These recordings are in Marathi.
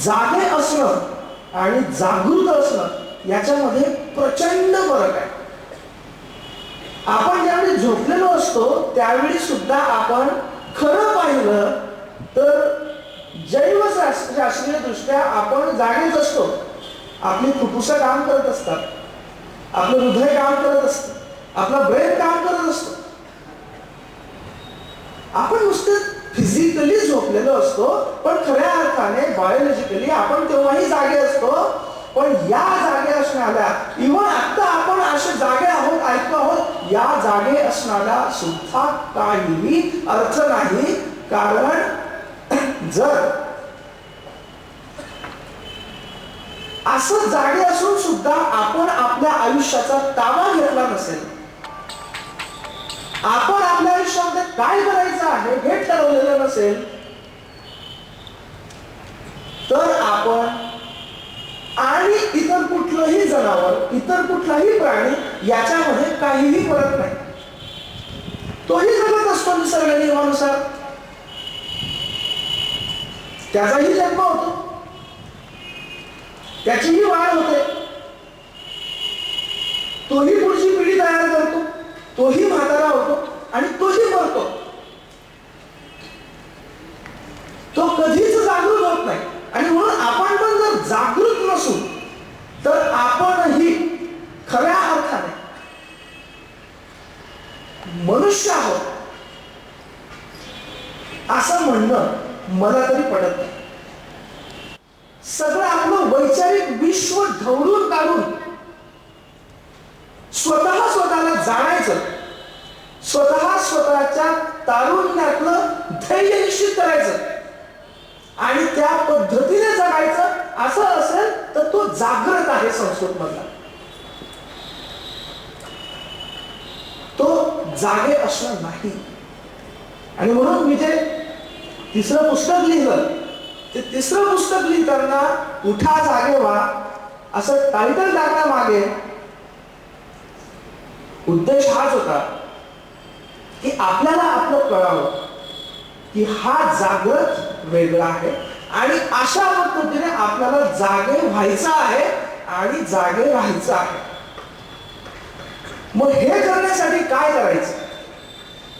जागे असणं आणि जागृत असणं याच्यामध्ये प्रचंड फरक आहे. आपण ज्यावेळी झोपलेलो असतो त्यावेळी सुद्धा आपण खरं पाहिलं तर जैव शास्त्रीय दृष्ट्या आपण जागेच असतो. आपली फुफ्फुसं काम करत असतात. आपलं हृदय काम करत असतं. आपला ब्रेन काम करत असतो. आपण नुसतं फिजिकली झोपलेलो असतो पण खऱ्या अर्थाने बायोलॉजिकली आपण तेव्हाही जागे असतो. पण या जागे असणाऱ्या इव्हन आता आपण असे जागे आहोत ऐकतो आहोत या जागे असणाऱ्या सुद्धा काहीही अर्थ नाही. कारण जर असं जागे असून सुद्धा आपण आपल्या आयुष्याचा ताबा घेतला नसेल आपण आपल्या आयुष्यामध्ये काय करायचं आहे हे ठरवलेलं नसेल तर आपण आणि इतर कुठलंही जनावर इतर कुठलाही प्राणी याच्यामध्ये काहीही फरक नाही. तोही जगत असतो निसर्ग नियमानुसार त्याचाही जन्म होतो. त्याचीही वाढ होते. तोही पुढची पिढी तयार करतो. तोही म्हातारा होतो आणि तोही मरतो. तो कधीच जागृत होत नाही. आणि म्हणून आपण पण जर जागृत नसू तर आपणही खऱ्या अर्थाने मनुष्य आहोत. असं म्हणणं मला तरी पडत नाही. सगळं आपलं वैचारिक विश्व ढवळून स्वतःच्या तारुण्यातलं धैर्य निश्चित करायचं. आणि त्या पद्धतीने जगायचं असं असेल तर तो जागृत आहे संस्कृत मधला तो जागे असणं नाही. आणि म्हणून मी जे तिसरं पुस्तक लिहिलं ते तिसरं पुस्तक लिहिताना उठा जागे व्हा असं टायटल टाकण्यामागे उद्देश हाच होता की आपल्याला आपलं कळावं की हा जागृत वेगळा आहे आणि अशा पद्धतीने आपल्याला जागे व्हायचं आहे आणि जागे राहायचं आहे. मग हे करण्यासाठी काय करायचं?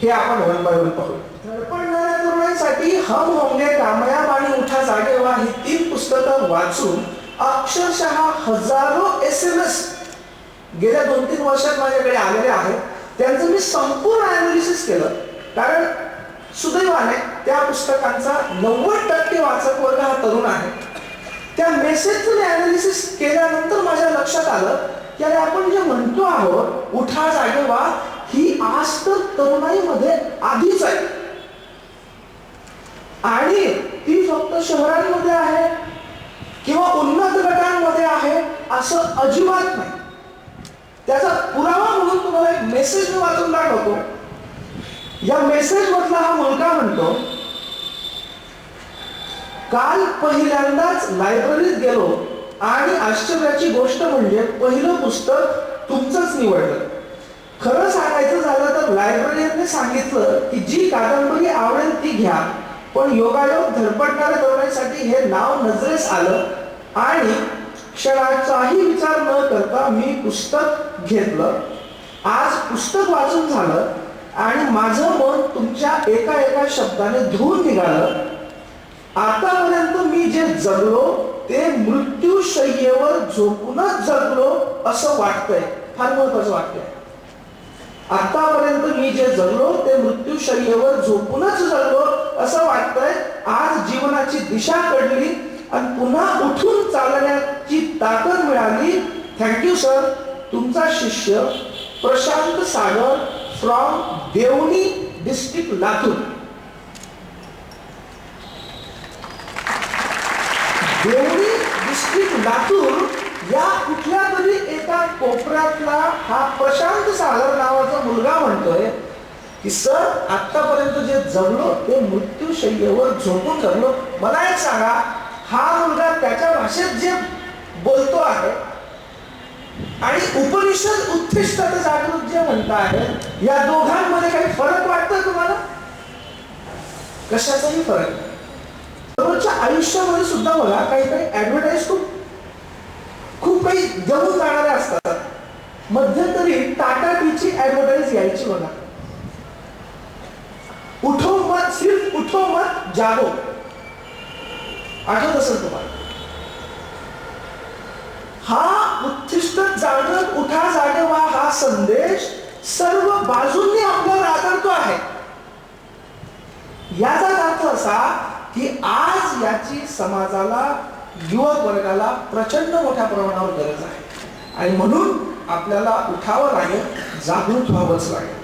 हे आपण वन बाय वन पाहू धडपडणाऱ्या तरुणांसाठी हम होंगे कामयाब आणि उठा जागे व्हा ही तीन पुस्तकं वाचून अक्षरशः हजारो एस एम एस गेल्या दोन तीन वर्षात माझ्याकडे आलेले आहेत. त्यांचं मी संपूर्ण अनालिसिस केलं. कारण सुदैवाने त्या पुस्तकांचा नव्वद टक्के वाचक वर्ग हा तरुण आहे. त्या मेसेजचं मी अनालिसिस केल्यानंतर माझ्या लक्षात आलं की अरे आपण जे म्हणतो आहोत उठा जागे वा ही आज तर तरुणाईमध्ये आधीच आहे. आणि ती फक्त शहरांमध्ये आहे किंवा उन्नत गटांमध्ये आहे असं अजिबात नाही. त्याचा पुरावा म्हणून तुम्हाला एक मेसेज मी वाचून दाखवतो. या मेसेज मधला हा मुलगा म्हणतो काल पहिल्यांदाच लायब्ररीत गेलो आणि आश्चर्याची गोष्ट म्हणजे पहिलं पुस्तक तुमचंच निवडलं. खरं सांगायचं झालं तर लायब्ररीने सांगितलं की जी कादंबरी आवडेल ती घ्या पण योगायोग धडपडणाऱ्या तरुणांसाठी हे नाव नजरेस आलं आणि क्षणाचाही विचार न करता मी पुस्तक घेतलं. आज पुस्तक वाचून झालं आणि माझं मन तुमच्या एका एका शब्दाने धुवून निघालं. आतापर्यंत मी जे जगलो ते मृत्यूशय्येवर झोपूनच जगलो असं वाटतंय. फार महत्वाचं वाटतंय. आतापर्यंत मी जे जगलो ते मृत्यूशय्येवर झोपूनच जगलो असं वाटतंय. आज जीवनाची दिशा कडली आणि पुन्हा उठून चालण्याची ताकद मिळाली. थँक्यू सर तुमचा शिष्य Prashant Sagar from Devani district Latur. Devani district Latur या कुठल्या तरी एका कोपऱ्यातला हा प्रशांत सागर नावाचा मुलगा म्हणतोय की सर आतापर्यंत जे जगलो ते मृत्यूशय्येवर झोपून जगलो. मला एक सांगा हा मुलगा त्याच्या भाषेत जे बोलतो आहे आणि उपनिषद उत्थिष्ट जागृत जे म्हणता आहे या दोघांमध्ये काही फरक वाटतोय तुम्हाला? कशाचाही फरक नाही. आयुष्यामध्ये सुद्धा बघा काही काही ऍडव्हर्टाईज खूप खूप काही जमून जाणारे असतात. मध्यंतरी टाटा टीची ऍडव्हर्टाईज यायची बघा. उठो मत सिर्फ उठो मत जागो. आठवत असेल तुम्हाला? हा उत्थिष्ट जागृत उठा जागे व्हा हा संदेश सर्व बाजूंनी आपल्याला आदरतो आहे. याचा अर्थ असा की आज याची समाजाला युवक वर्गाला प्रचंड मोठ्या प्रमाणावर गरज आहे. आणि म्हणून आपल्याला उठावं लागेल जागृत व्हावंच लागेल.